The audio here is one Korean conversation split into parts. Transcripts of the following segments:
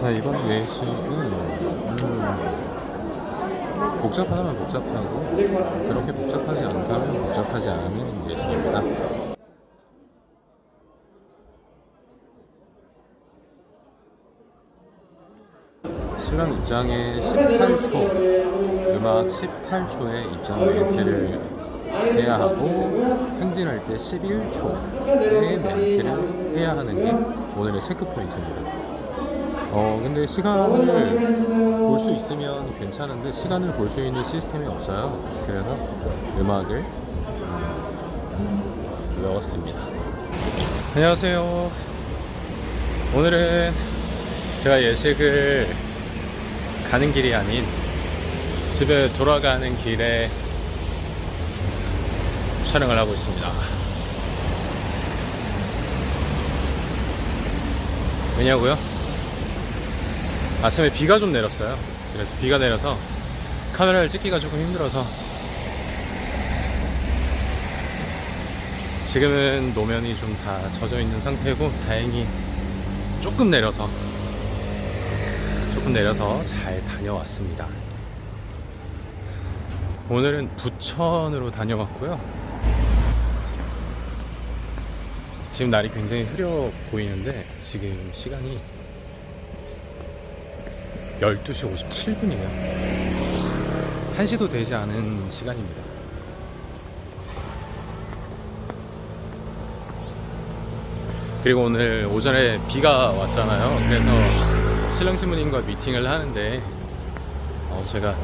예식은 음, 복잡하다면 복잡하고 그렇게 복잡하지 않다면 복잡하지 않은 예식입니다. 신랑 입장에 18초 음악 18초의 입장 멘트를 해야 하고 행진할 때 11초의 멘트를 해야 하는 게 오늘의 체크 포인트입니다. 어 근데 시간을 볼 수 있으면 괜찮은데 시간을 볼 수 있는 시스템이 없어요. 그래서 음악을 음, 외웠습니다. 안녕하세요. 오늘은 제가 예식을 가는 길이 아닌 집에 돌아가는 길에 촬영을 하고 있습니다. 왜냐고요? 아침에 비가 좀 내렸어요. 그래서 비가 내려서 카메라를 찍기가 조금 힘들어서 지금은 노면이 좀 다 젖어 있는 상태고 다행히 조금 내려서 조금 내려서 잘 다녀왔습니다. 오늘은 부천으로 다녀왔고요. 지금 날이 굉장히 흐려 보이는데 지금 시간이 12시 57분이에요. 1시도 되지 않은 시간입니다. 그리고 오늘 오전에 비가 왔잖아요. 그래서 신랑 신부님과 미팅을 하는데 어, 제가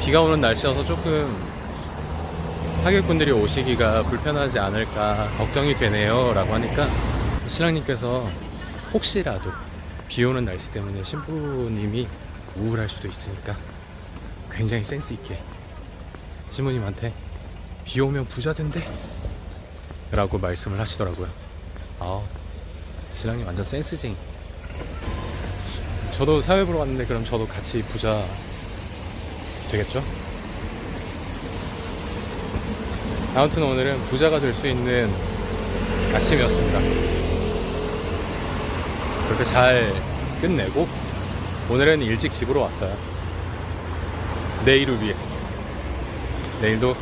비가 오는 날씨여서 조금 하객분들이 오시기가 불편하지 않을까 걱정이 되네요 라고 하니까 신랑님께서 혹시라도 비 오는 날씨 때문에 신부님이 우울할 수도 있으니까 굉장히 센스 있게 신부님한테 비 오면 부자 된대 라고 말씀을 하시더라고요 아 신랑님 완전 센스쟁이 저도 사회 보러 왔는데 그럼 저도 같이 부자 되겠죠? 아무튼 오늘은 부자가 될 수 있는 아침이었습니다. 그렇게 잘 끝내고 오늘은 일찍 집으로 왔어요. 내일을 위해. 내일도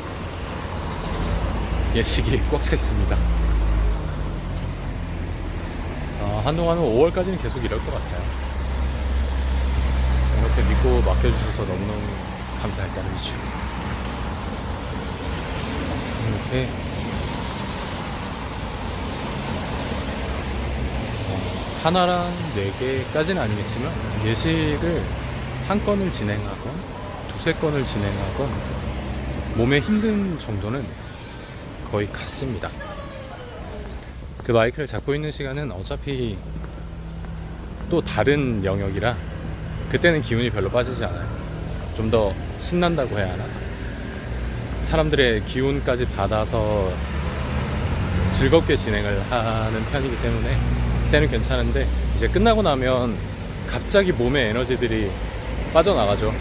예식이 꽉 차 있습니다. 어, 한동안은 5월까지는 계속 이럴 것 같아요. 이렇게 믿고 맡겨주셔서 너무너무 감사할 따름이죠. 이렇게 하나랑 네 개까지는 아니겠지만 예식을 한 건을 진행하건 두세 건을 진행하건 몸에 힘든 정도는 거의 같습니다. 그 마이크를 잡고 있는 시간은 어차피 또 다른 영역이라 그때는 기운이 별로 빠지지 않아요. 좀 더 신난다고 해야 하나? 사람들의 기운까지 받아서 즐겁게 진행을 하는 편이기 때문에 그때는 괜찮은데 이제 끝나고 나면 갑자기 몸의 에너지들이 빠져나가죠.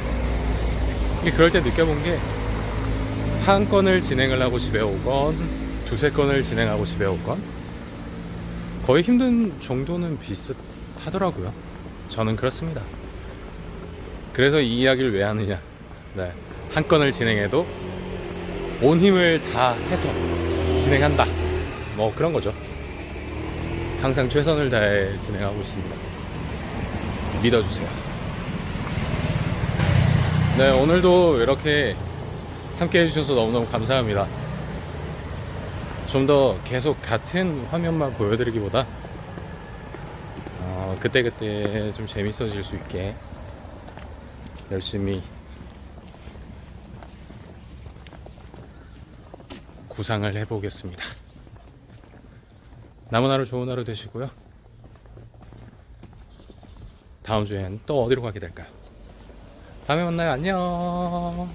그럴 때 느껴본 게 한 건을 진행을 하고 집에 오건 두세 건을 진행하고 집에 오건 거의 힘든 정도는 비슷하더라고요. 저는 그렇습니다. 그래서 이 이야기를 왜 하느냐. 네. 한 건을 진행해도 온 힘을 다 해서 진행한다. 뭐 그런 거죠. 항상 최선을 다해 진행하고 있습니다. 믿어주세요. 네, 오늘도 이렇게 함께 해주셔서 너무너무 감사합니다. 좀 더 계속 같은 화면만 보여드리기보다 어, 그때그때 좀 재밌어질 수 있게 열심히 구상을 해보겠습니다. 남은 하루 좋은 하루 되시고요. 다음 주엔 또 어디로 가게 될까요? 다음에 만나요. 안녕.